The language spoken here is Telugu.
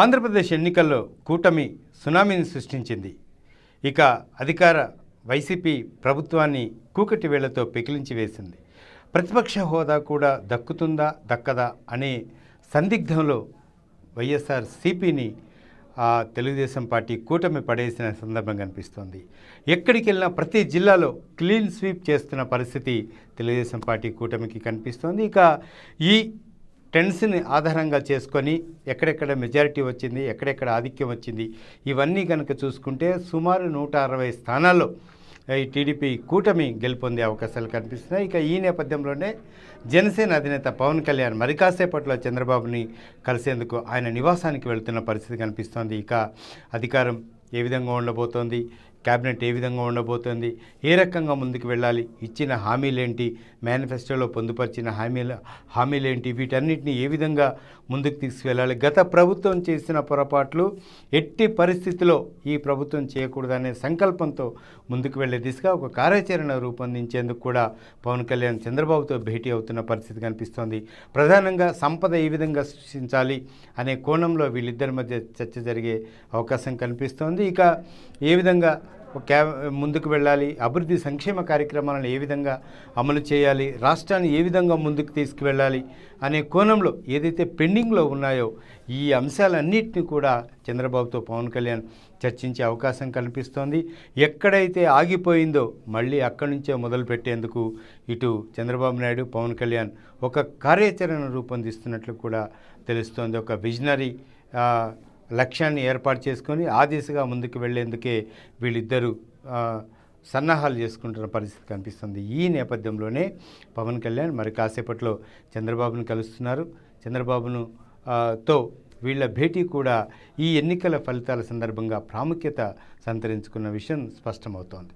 ఆంధ్రప్రదేశ్ ఎన్నికల్లో కూటమి సునామీని సృష్టించింది. ఇక అధికార వైసీపీ ప్రభుత్వాన్ని కూకటి వేళ్ళతో పెకిలించి వేసింది. ప్రతిపక్ష హోదా కూడా దక్కుతుందా దక్కదా అనే సందిగ్ధంలో వైఎస్ఆర్ సిపిని తెలుగుదేశం పార్టీ కూటమి పడేసిన సందర్భం కనిపిస్తోంది. ఎక్కడికి వెళ్ళినా ప్రతి జిల్లాలో క్లీన్ స్వీప్ చేస్తున్న పరిస్థితి తెలుగుదేశం పార్టీ కూటమికి కనిపిస్తోంది. ఇక ఈ ట్రెండ్స్ని ఆధారంగా చేసుకొని ఎక్కడెక్కడ మెజారిటీ వచ్చింది ఎక్కడెక్కడ ఆధిక్యం వచ్చింది ఇవన్నీ కనుక చూసుకుంటే సుమారు నూట అరవై స్థానాల్లో ఈ టీడీపీ కూటమి గెలుపొందే అవకాశాలు కనిపిస్తున్నాయి. ఇక ఈ నేపథ్యంలోనే జనసేన అధినేత పవన్ కళ్యాణ్ మరి కాసేపట్లో చంద్రబాబుని కలిసేందుకు ఆయన నివాసానికి వెళ్తున్న పరిస్థితి కనిపిస్తోంది. ఇక అధికారం ఏ విధంగా ఉండబోతోంది? క్యాబినెట్ ఏ విధంగా ఉండబోతోంది? ఏ రకంగా ముందుకు వెళ్ళాలి? ఇచ్చిన హామీలేంటి? మేనిఫెస్టోలో పొందుపరిచిన హామీల హామీలేంటి? వీటన్నిటిని ఏ విధంగా ముందుకు తీసుకువెళ్ళాలి? గత ప్రభుత్వం చేసిన పొరపాట్లు ఎట్టి పరిస్థితిలో ఈ ప్రభుత్వం చేయకూడదనే సంకల్పంతో ముందుకు వెళ్ళే దిశగా ఒక కార్యాచరణ రూపొందించేందుకు కూడా పవన్ కళ్యాణ్ చంద్రబాబుతో భేటీ అవుతున్న పరిస్థితి కనిపిస్తోంది. ప్రధానంగా సంపద ఏ విధంగా సృష్టించాలి అనే కోణంలో వీళ్ళిద్దరి మధ్య చర్చ జరిగే అవకాశం కనిపిస్తోంది. ఇక ఏ విధంగా క్యా ముందుకు వెళ్ళాలి. అభివృద్ధి సంక్షేమ కార్యక్రమాలను ఏ విధంగా అమలు చేయాలి? రాష్ట్రాన్ని ఏ విధంగా ముందుకు తీసుకువెళ్ళాలి? అనే కోణంలో ఏదైతే పెండింగ్లో ఉన్నాయో ఈ అంశాలన్నింటినీ కూడా చంద్రబాబుతో పవన్ కళ్యాణ్ చర్చించే అవకాశం కనిపిస్తోంది ఎక్కడైతే ఆగిపోయిందో మళ్ళీ అక్కడి నుంచే మొదలు పెట్టేందుకు ఇటు చంద్రబాబు నాయుడు పవన్ కళ్యాణ్ ఒక కార్యాచరణ రూపొందిస్తున్నట్లు కూడా తెలుస్తోంది. ఒక విజనరీ లక్ష్యాన్ని ఏర్పాటు చేసుకొని ఆ దిశగా ముందుకు వెళ్ళేందుకే వీళ్ళిద్దరూ సన్నాహాలు చేసుకుంటున్న పరిస్థితి కనిపిస్తుంది. ఈ నేపథ్యంలోనే పవన్ కళ్యాణ్ మరి కాసేపట్లో చంద్రబాబును కలుస్తున్నారు. చంద్రబాబును తో వీళ్ళ భేటీ కూడా ఈ ఎన్నికల ఫలితాల సందర్భంగా ప్రాముఖ్యత సంతరించుకున్న విషయం స్పష్టమవుతోంది.